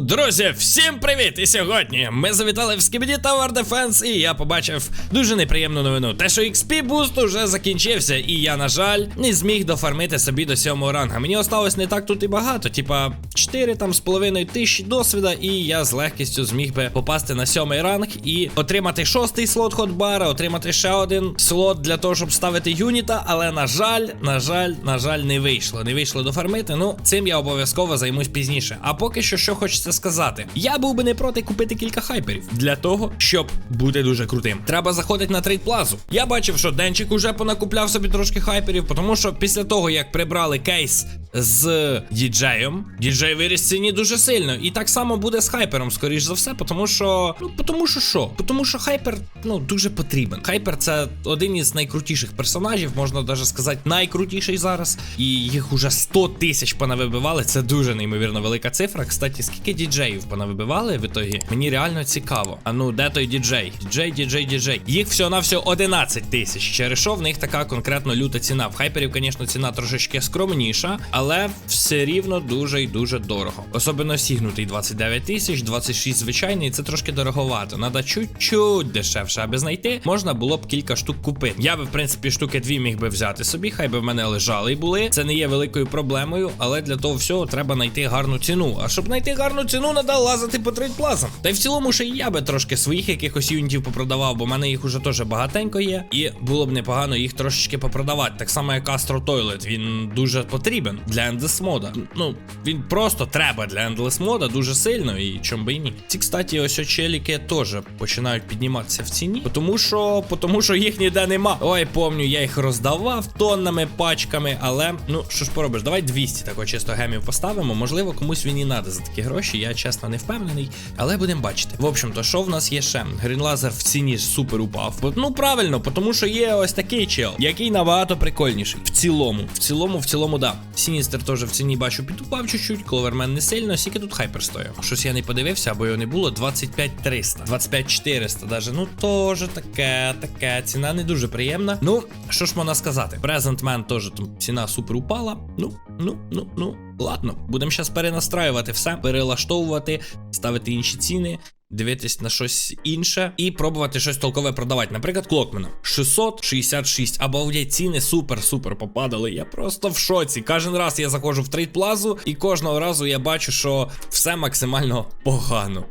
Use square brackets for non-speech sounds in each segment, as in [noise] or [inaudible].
Друзі, всім привіт! І сьогодні ми завітали в Skibidi Tower Defense і я побачив дуже неприємну новину. Те, що XP буст уже закінчився, і я, на жаль, не зміг дофармити собі до сьомого ранга. Мені осталось не так тут і багато, типа 4 там з половиною тисячі досвіда, і я з легкістю зміг би попасти на сьомий ранг і отримати шостий слот ходбара, отримати ще один слот для того, щоб ставити юніта. Але на жаль, на жаль, на жаль, не вийшло. Не вийшло дофармити. Ну, цим я обов'язково займусь пізніше. А поки що, що хочеться сказати, я був би не проти купити кілька хайперів для того, щоб бути дуже крутим. Треба заходити на трейд плазу. Я бачив, що Денчик уже понакупляв собі трошки хайперів, тому що після того, як прибрали кейс з діджеєм, діджей виріс ціні дуже сильно. І так само буде з хайпером, скоріш за все, тому що. Ну, тому що що? Тому що хайпер ну дуже потрібен. Хайпер це один із найкрутіших персонажів, можна навіть сказати, найкрутіший зараз. І їх уже 100 тисяч понавибивали. Це дуже неймовірно велика цифра. Кстати, скільки діджеїв понавибивали в ітогі? Мені реально цікаво. А ну, де той діджей? Діджей, діджей, діджей. Їх всього на всього 11 тисяч. Через що в них така конкретно люта ціна. В хайперів, звісно, ціна трошечки скромніша, але все рівно дуже і дуже дорого. Особливо сігнутий 29 тисяч, 26 звичайний, це трошки дороговато. Надо чуть-чуть дешевше, аби знайти, можна було б кілька штук купити. Я би, в принципі, штуки дві міг би взяти собі, хай би в мене лежали і були. Це не є великою проблемою, але для того всього треба знайти гарну ціну. А щоб знайти гарну ціну, треба лазити по трейдплазам. Та й в цілому, ще і я би трошки своїх якихось юнітів попродавав, бо в мене їх уже теж багатенько є. І було б непогано їх трошечки попrodавати. Так само, як Astro Toilet, він дуже потрібен для Endless мода. Ну, він просто треба для Endless мода дуже сильно, і чом би і ні. Ці, кстати, ось очеліки теж починають підніматися в ціні, тому що, тому що їх ніде нема. Ой, помню, я їх роздавав тоннами, пачками, але ну що ж поробиш, давай 200 такого чисто гемів поставимо. Можливо, комусь він і надо за такі гроші. Я чесно не впевнений, але будемо бачити. В общем-то, що в нас є ще? Грінлазер в ціні супер упав. Ну правильно, тому що є ось такий чел, який набагато прикольніший. В цілому, в цілому, в цілому, да. Сіністер теж в ціні бачу підупав чуть-чуть, Кловермен не сильно, скільки тут хайпер стоїв. Щось я не подивився, або його не було. 25 300, 25 400 даже. Ну теж таке, таке. Ціна не дуже приємна. Ну, що ж можна сказати? Man теж там ціна супер упала. Ну, ну, ну, ну. Ладно, будемо зараз перенастраювати все, перелаштовувати, ставити інші ціни. Дивитись на щось інше і пробувати щось толкове продавати. Наприклад, Клокмена 666. Обалдеть, ціни супер-супер попадали. Я просто в шоці. Кожен раз я заходжу в трейд плазу, і кожного разу я бачу, що все максимально погано.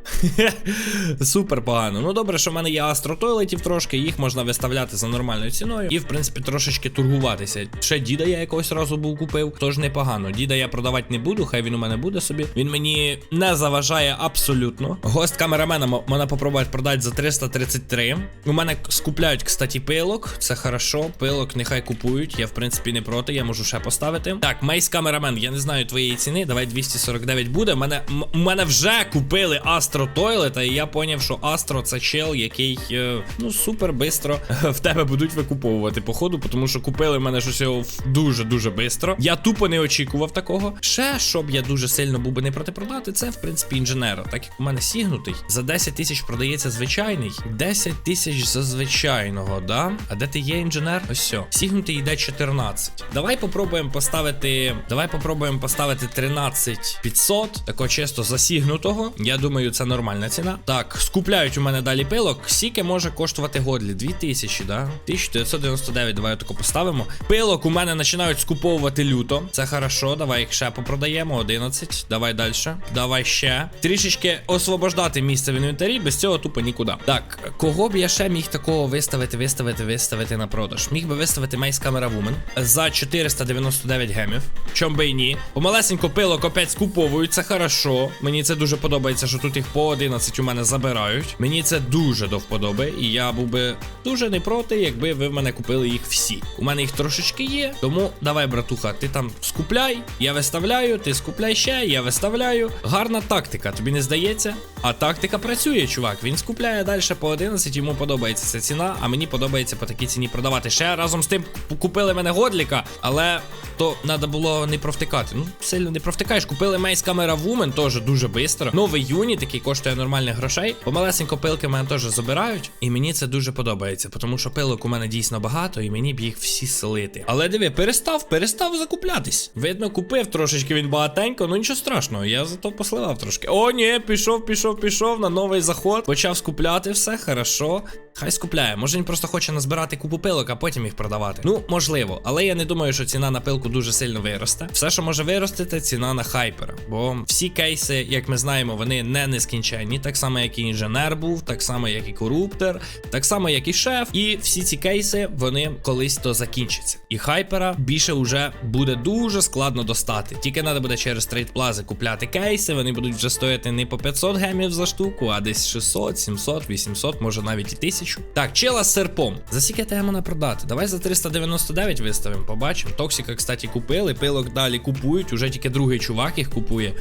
[laughs] Супер погано. Ну добре, що в мене є астротойлетів трошки, їх можна виставляти за нормальною ціною. І, в принципі, трошечки торгуватися. Ще діда я якогось разу був купив, тож непогано. Діда я продавати не буду, хай він у мене буде собі. Він мені не заважає абсолютно. Гост камерамена м- мене попробують продати за 333. У мене скупляють, кстати, пилок. Це хорошо. Пилок нехай купують. Я, в принципі, не проти, я можу ще поставити. Так, мейс камерамен, я не знаю твоєї ціни. Давай 249 буде. Мене, мене вже купили Астро Тойлета, і я поняв, що Астро це чел, який е, ну супер бистро в тебе будуть викуповувати, походу, тому що купили мене щось його дуже-дуже бистро. Я тупо не очікував такого. Ще, щоб я дуже сильно був би не проти продати, це в принципі інженера. Так як у мене сігнутий, за 10 тисяч продається звичайний. 10 тисяч за звичайного, да? А де ти є інженер? Ось все. Сігнутий йде 14. Давай попробуємо поставити. Давай попробуємо поставити 13 500. Такого чисто засігнутого. Я думаю, це нормальна ціна. Так, скупляють у мене далі пилок. Скільки може коштувати годлі? 2000, да? 1999. Давай тако поставимо. Пилок у мене починають скуповувати люто. Це хорошо. Давай їх ще попродаємо. 11. Давай далі. Давай ще. Трішечки освобождати місце в інвентарі. Без цього тупо нікуди. Так, кого б я ще міг такого виставити, виставити, виставити на продаж? Міг би виставити Мейс Камера Вумен за 499 гемів. Чом би і ні. Помалесенько пилок опять скуповують. Це хорошо. Мені це дуже подобається, що тут їх по 11 у мене забирають. Мені це дуже до вподоби, і я був би дуже не проти, якби ви в мене купили їх всі. У мене їх трошечки є. Тому давай, братуха, ти там скупляй, я виставляю, ти скупляй ще, я виставляю. Гарна тактика, тобі не здається? А тактика СБшка працює, чувак. Він скупляє далі по 11, йому подобається ця ціна, а мені подобається по такій ціні продавати. Ще разом з тим купили мене годліка, але то треба було не провтикати. Ну, сильно не провтикаєш. Купили Мейс Камера Вумен, теж дуже швидко. Новий юніт, який коштує нормальних грошей. Помалесенько пилки мене теж забирають, і мені це дуже подобається, тому що пилок у мене дійсно багато, і мені б їх всі селити. Але диви, перестав, перестав закуплятись. Видно, купив трошечки він багатенько, ну нічого страшного, я зато посливав трошки. О, ні, пішов, пішов, пішов на новий заход. Почав скупляти все, хорошо. Хай скупляє. Може він просто хоче назбирати купу пилок, а потім їх продавати. Ну, можливо, але я не думаю, що ціна на пилку дуже сильно виросте. Все, що може виростити, ціна на хайпера. Бо всі кейси, як ми знаємо, вони не нескінченні. Так само, як і інженер був, так само, як і коруптор, так само, як і шеф. І всі ці кейси вони колись то закінчаться. І хайпера більше вже буде дуже складно достати. Тільки треба буде через трейдплази купляти кейси. Вони будуть вже стояти не по 500 гемів за штуку, а десь 600, 700, 800, може навіть і 1000. Так, чела з серпом. За скільки те на продати? Давай за 399 виставимо, побачимо. Токсика, кстати, купили, пилок далі купують, уже тільки другий чувак їх купує.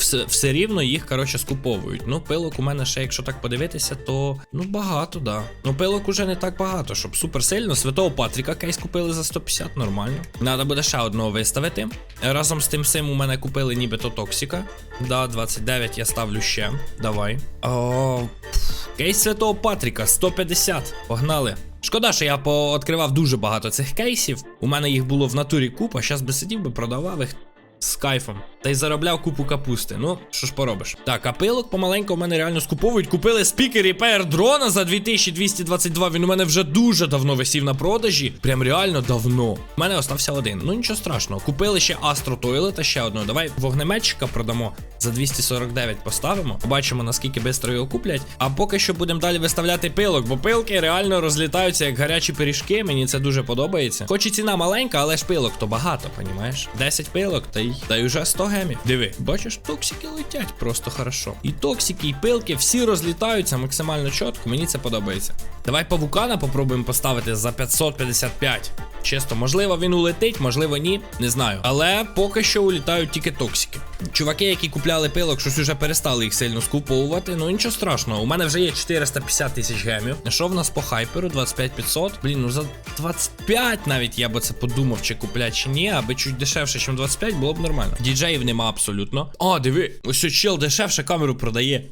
Все, все рівно їх, коротше, скуповують. Ну, пилок у мене ще, якщо так подивитися, то ну багато, да. Ну, пилок уже не так багато, щоб супер сильно. Святого Патріка кейс купили за 150, нормально. Надо буде ще одного виставити. Разом з тим всім у мене купили нібито Токсика. Да, 29 я ставлю ще. Давай. О, кейс Святого Патріка 150. Погнали. Шкода, що я пооткривав дуже багато цих кейсів. У мене їх було в натурі купа, щас би сидів би продавав їх з кайфом. Та й заробляв купу капусти. Ну, що ж поробиш. Так, а пилок помаленьку в мене реально скуповують. Купили спікер і пер дрона за 2222. Він у мене вже дуже давно висів на продажі. Прям реально давно. У мене остався один. Ну нічого страшного. Купили ще Астро Тойлета, ще одного. Давай вогнеметчика продамо за 249 поставимо. Побачимо, наскільки швидко його куплять. А поки що будемо далі виставляти пилок, бо пилки реально розлітаються як гарячі пиріжки. Мені це дуже подобається. Хоч і ціна маленька, але ж пилок то багато, понімаєш? 10 пилок, та й та й уже 100 гемів. Диви, бачиш, токсики летять просто хорошо. І токсики, і пилки всі розлітаються максимально чітко. Мені це подобається. Давай павукана попробуємо поставити за 555. Чесно, можливо, він улетить, можливо, ні. Не знаю. Але поки що улітають тільки токсики. Чуваки, які купляли пилок, щось уже перестали їх сильно скуповувати. Ну нічого страшного. У мене вже є 450 тисяч гемів. Що в нас по хайперу? 25500. Блін, ну за 25 навіть я би це подумав, чи куплять, чи ні, аби чуть дешевше, ніж 25, було б нормально. Діджеїв нема абсолютно. О, диви, ось чел дешевше камеру продає.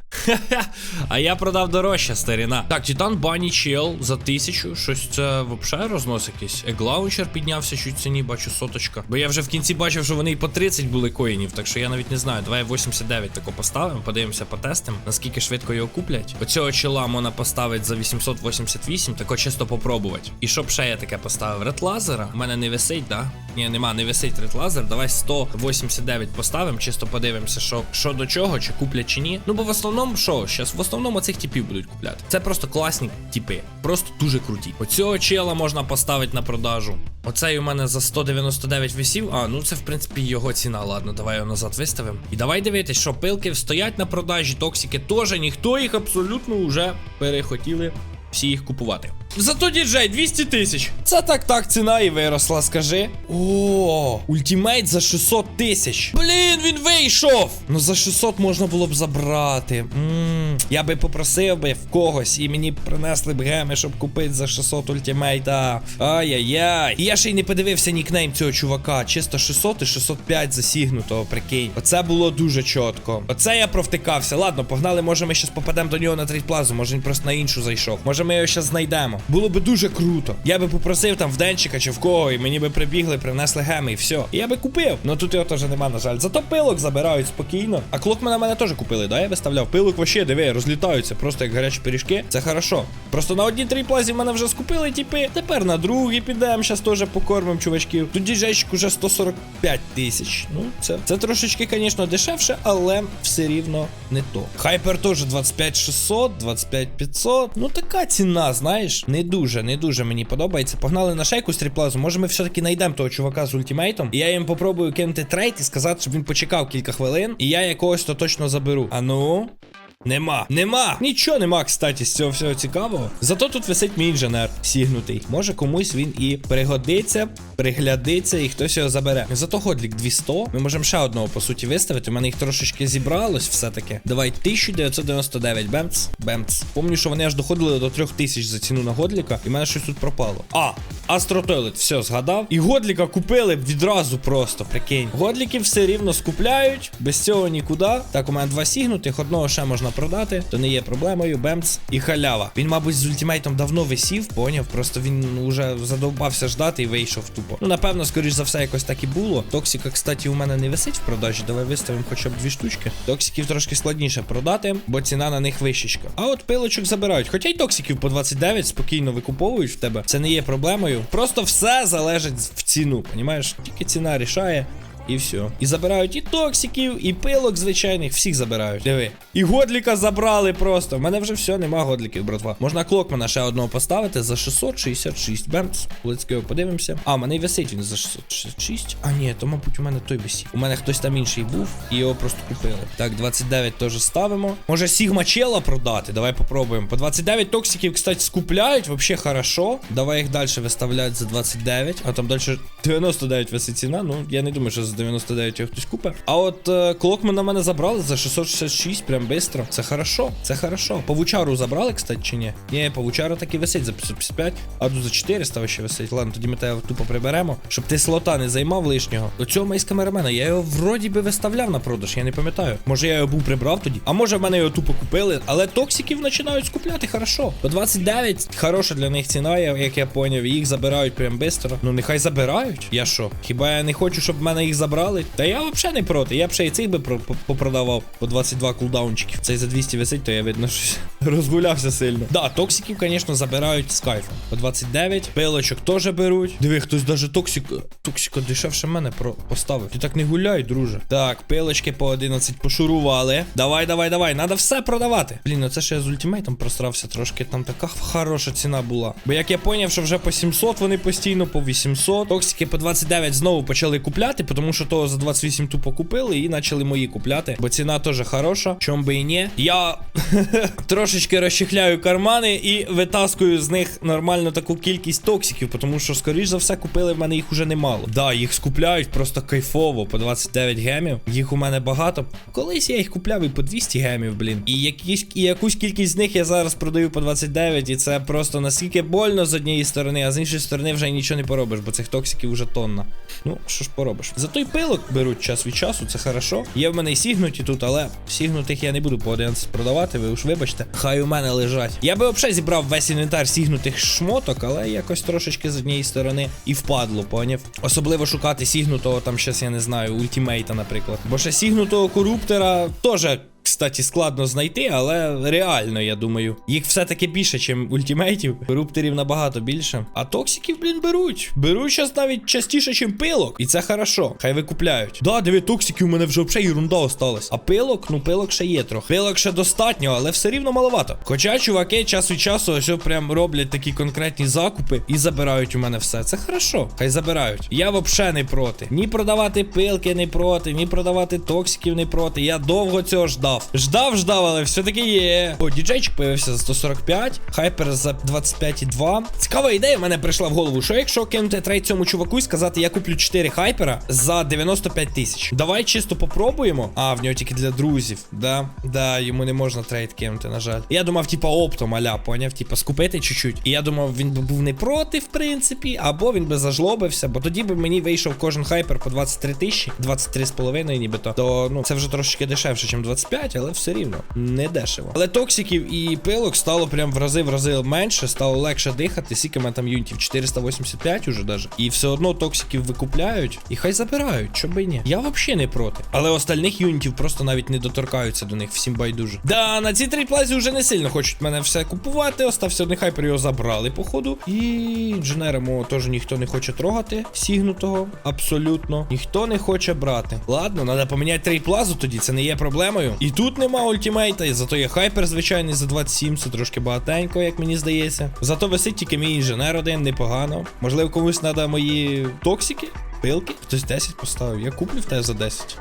А я продав дорожче, старіна. Так, Титан Бані чел за тисячу. Щось це взагалі рознос якийсь. Еглаунчер піднявся чуть ціні, бачу соточка. Бо я вже в кінці бачив, що вони і по 30 були коїнів, так що я навіть не знаю. Давай 89 тако поставимо, подивимося, потестимо, наскільки швидко його куплять. Оцього чела можна поставити за 888, тако чисто попробувати. І щоб ще я таке поставив ред лазера. У мене не висить, да? Ні, нема, не висить ред лазер. Давай 189 поставимо, чисто подивимося, що, що до чого, чи куплять чи ні. Ну бо в основному, що, зараз в основному цих типів будуть купляти. Це просто класні типи, просто дуже круті. Оцього чела можна поставити на продажу. Оцей у мене за 199 висів. А, ну це в принципі його ціна. Ладно, давай його назад виставимо. І давай дивитись, що пилки стоять на продажі, токсики теж, ніхто їх абсолютно вже перехотіли всі їх купувати. Зато діджей 200 тисяч. Це так так ціна і виросла, скажи. О, ультимейт за 600 тисяч. Блін, він вийшов. Ну за 600 можна було б забрати. Ммм, я би попросив би в когось, і мені принесли б геми, щоб купити за 600 ультимейта. Ай-яй-яй. І я ще й не подивився нікнейм цього чувака. Чисто 600 і 605 засігнутого, прикинь. Оце було дуже чітко. Оце я провтикався. Ладно, погнали, може ми щас попадемо до нього на трейдплазу, може він просто на іншу зайшов. Може ми його щас знайдемо. Було би дуже круто. Я би попросив там в денчика чи в кого, і мені би прибігли, принесли геми і все. І я би купив. Ну тут його теж нема, на жаль. Зато пилок забирають спокійно. А клок на мене теж купили, да? Я виставляв. Пилок вообще, диви, розлітаються, просто як гарячі пиріжки. Це хорошо. Просто на одній трейдплазі мене вже скупили, типи. Тепер на другій підемо, щас теж покормимо чувачків. Тут діджейчик уже 145 тисяч. Ну, це, це трошечки, звісно, дешевше, але все рівно не то. Хайпер теж 25 600, 25 500. Ну така ціна, знаєш. Не дуже, не дуже мені подобається. Погнали на шейку стріплазу. Може, ми все-таки знайдемо того чувака з ультимейтом. І я їм попробую кинути трейд і сказати, щоб він почекав кілька хвилин. І я якогось то точно заберу. А ну. Нема. Нема. Нічого нема, кстати, з цього всього цікавого. Зато тут висить мій інженер сігнутий. Може комусь він і пригодиться, приглядиться, і хтось його забере. Зато годлік 200. Ми можемо ще одного по суті виставити. У мене їх трошечки зібралось все-таки. Давай 1999. Бемц. Бемц. Помню, що вони аж доходили до 3000 за ціну на годліка, і в мене щось тут пропало. А, Астротойлет, все, згадав. І годліка купили відразу просто, прикинь. Годліків все рівно скупляють, без цього нікуди. Так, у мене два сігнутих, одного ще можна продати, то не є проблемою. Бемц і халява. Він, мабуть, з ультимейтом давно висів, поняв. Просто він уже задовбався ждати і вийшов тупо. Ну, напевно, скоріш за все, якось так і було. Токсика, кстати, у мене не висить в продажі. Давай виставимо хоча б дві штучки. Токсиків трошки складніше продати, бо ціна на них вищечка. А от пилочок забирають. Хоча й токсиків по 29 спокійно викуповують в тебе. Це не є проблемою. Просто все залежить в ціну. Понімаєш? Тільки ціна рішає. І все. І забирають і токсиків, і пилок звичайних, всіх забирають. Диви. І годліка забрали просто. У мене вже все, нема годліків, братва. Можна клокмана ще одного поставити за 666. Бемц. Let's подивимося. А, у мене й висить він за 666. А, ні, то, мабуть, у мене той висів. У мене хтось там інший був, і його просто купили. Так, 29 теж ставимо. Може, Сігма Чела продати? Давай попробуємо. По 29 токсиків, кстати, скупляють. Вообще хорошо. Давай їх далі виставляють за 29. А там далі 99 висить ціна. Ну, я не думаю, що за 99 його хтось купить. А от е, Клокмана мене забрали за 666, прям бистро. Це хорошо. Це хорошо. Павучару забрали, кстати, чи ні? Ні, павучара так і висить за 555, а тут за 400 ще висить. Ладно, тоді ми тебе тупо приберемо, щоб ти слота не займав лишнього. Оцього мейс камерамена, я його вроді би виставляв на продаж, я не пам'ятаю. Може я його був прибрав тоді, а може в мене його тупо купили, але токсиків починають скупляти хорошо. По 29 хороша для них ціна, як я поняв, їх забирають прям бистро. Ну нехай забирають. Я що? Хіба я не хочу, щоб в мене їх забрали? Та я взагалі не проти. Я б ще і цих би попродавав по 22 кулдаунчиків. Цей за 200 висить, то я видно щось [laughs] розгулявся сильно. Да, токсиків, звісно, забирають з кайфом. По 29. Пилочок теж беруть. Диви, хтось даже токсик. Токсика дешевше мене про поставив. Ти так не гуляй, друже. Так, пилочки по 11 пошурували. Давай, давай, давай. Надо все продавати. Блін, ну це ще я з ультимейтом просрався трошки. Там така хороша ціна була. Бо як я поняв, що вже по 700 вони постійно, по 800. Токсики по 29 знову почали купляти, тому що того за 28 тупо купили і почали мої купляти. Бо ціна теж хороша. Чом би і ні. Я [laughs] трошечки розчехляю кармани і витаскую з них нормально таку кількість токсиків, тому що, скоріш за все, купили в мене їх уже немало. Да, їх скупляють просто кайфово по 29 гемів. Їх у мене багато. Колись я їх купляв і по 200 гемів, блін. І якісь і якусь кількість з них я зараз продаю по 29, і це просто наскільки больно з однієї сторони, а з іншої сторони вже нічого не поробиш, бо цих токсиків вже тонна. Ну, що ж поробиш. Зато й пилок беруть час від часу, це хорошо. Є в мене і сігнуті тут, але сігнутих я не буду по 11 продавати, ви уж вибачте. Хай у мене лежать. Я би взагалі зібрав весь інвентар сігнутих шмоток, але якось трошечки з однієї сторони і впадло, поняв. Особливо шукати сігнутого, там щас я не знаю, ультімейта, наприклад. Бо ще сігнутого коруптера теж. Кстати, складно знайти, але реально, я думаю. Їх все-таки більше, ніж ультимейтів. Руптерів набагато більше. А токсиків, блін, беруть. Беруть зараз навіть частіше, ніж пилок. І це хорошо. Хай викупляють. Да, диви, токсики, у мене вже взагалі ерунда осталась. А пилок, ну пилок ще є трохи. Пилок ще достатньо, але все рівно маловато. Хоча чуваки час від часу ось прям роблять такі конкретні закупи і забирають у мене все. Це хорошо. Хай забирають. Я взагалі не проти. Ні продавати пилки не проти, ні продавати токсиків не проти. Я довго цього ждав. Ждав, ждав, але все-таки є. О, діджейчик появився за 145, хайпер за 25,2. Цікава ідея в мене прийшла в голову. Що якщо кинути трейд цьому чуваку і сказати, я куплю 4 хайпера за 95 тисяч. Давай чисто попробуємо. А, в нього тільки для друзів. Да, да, йому не можна трейд кинути, на жаль. Я думав, типа, оптом, аля, поняв, типа, скупити чуть-чуть. І я думав, він би був не проти, в принципі, або він би зажлобився, бо тоді би мені вийшов кожен хайпер по 23 тисячі, 23,5 нібито. То ну це вже трошечки дешевше, ніж 25, але все рівно не дешево. Але токсиків і пилок стало прям в рази в рази менше, стало легше дихати. Скільки мене там юнітів 485 уже даже. І все одно токсиків викупляють і хай забирають, що би ні. Я взагалі не проти. Але остальних юнітів просто навіть не доторкаються до них, всім байдуже. Да, на цій трейплазі вже не сильно хочуть мене все купувати. Остався один хайпер, його забрали, походу. І інженера мого теж ніхто не хоче трогати. Сігнутого. Абсолютно. Ніхто не хоче брати. Ладно, треба поміняти трейплазу тоді, це не є проблемою. І тут нема ультимейта, і зато є хайпер звичайний за 27, це трошки багатенько, як мені здається. Зато висить тільки мій інженер один, непогано. Можливо, комусь треба мої токсики, пилки. Хтось 10 поставив. Я куплю в тебе за 10.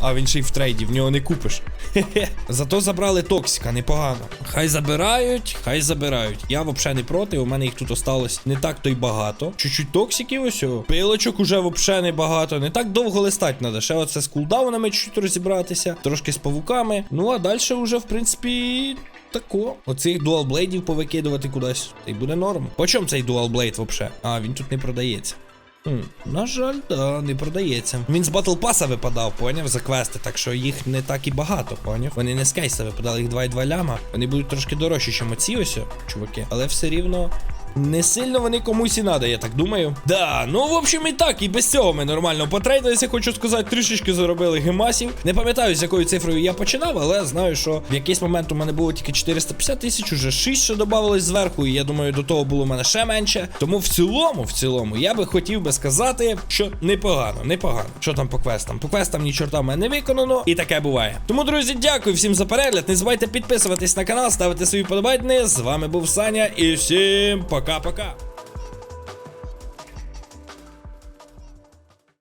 А він ще й в трейді, в нього не купиш. Хе-хе. [laughs] Зато забрали токсика, непогано. Хай забирають, хай забирають. Я взагалі не проти, у мене їх тут осталось не так то й багато. Чуть-чуть токсиків ось. о. Пилочок уже взагалі не багато. Не так довго листати треба. Ще оце з кулдаунами чуть-чуть розібратися, трошки з павуками. Ну а далі вже, в принципі. Тако. Оцих дуалблейдів повикидувати кудись. Та й буде норм. По чому цей дуалблейд взагалі? А, він тут не продається. На жаль, да, не продається. Він з Battle Pass випадав, поняв, за квести, так що їх не так і багато, поняв. Вони не з кейса випадали, їх 2,2 ляма. Вони будуть трошки дорожчі, ніж оці ось, чуваки. Але все рівно. Не сильно вони комусь і надо, я так думаю. Да, ну в общем і так, і без цього ми нормально потрейдилися, хочу сказати, трішечки заробили гемасів. Не пам'ятаю, з якою цифрою я починав, але знаю, що в якийсь момент у мене було тільки 450 тисяч, уже 6 ще додавалось зверху, і я думаю, до того було в мене ще менше. Тому в цілому, в цілому, я би хотів би сказати, що непогано, непогано. Що там по квестам? По квестам ні чорта мене не виконано, і таке буває. Тому, друзі, дякую всім за перегляд. Не забувайте підписуватись на канал, ставити свої подобайки. З вами був Саня, і всім cá, pra cá.